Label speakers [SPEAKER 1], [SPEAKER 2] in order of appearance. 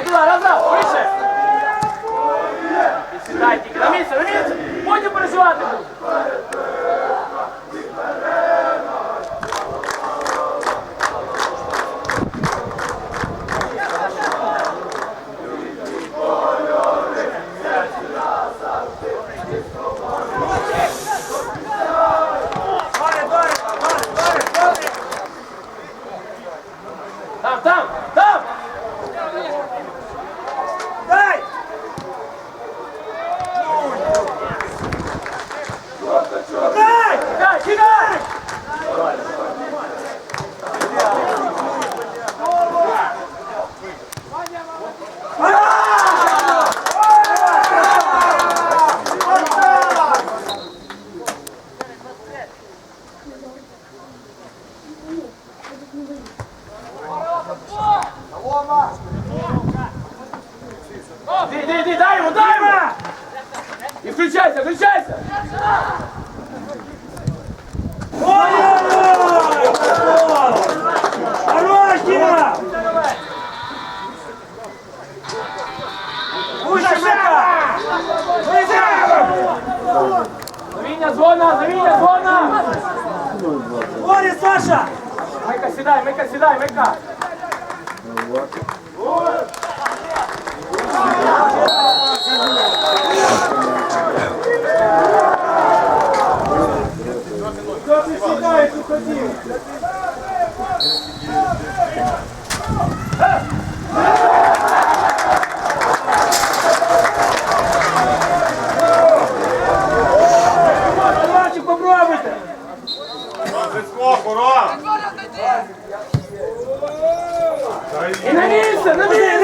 [SPEAKER 1] Йди раз, раз, вище. І сідай тільки на місце, на місце. Потім переживати буду. Дай йому, дай йому! И включайся, включайся! Ой-ой-ой! Зона, завіння зона! Борі, Саша! Мика, сідай, Мика, сідай, Мика! Хто ти сідаєш у І на місце, на місце!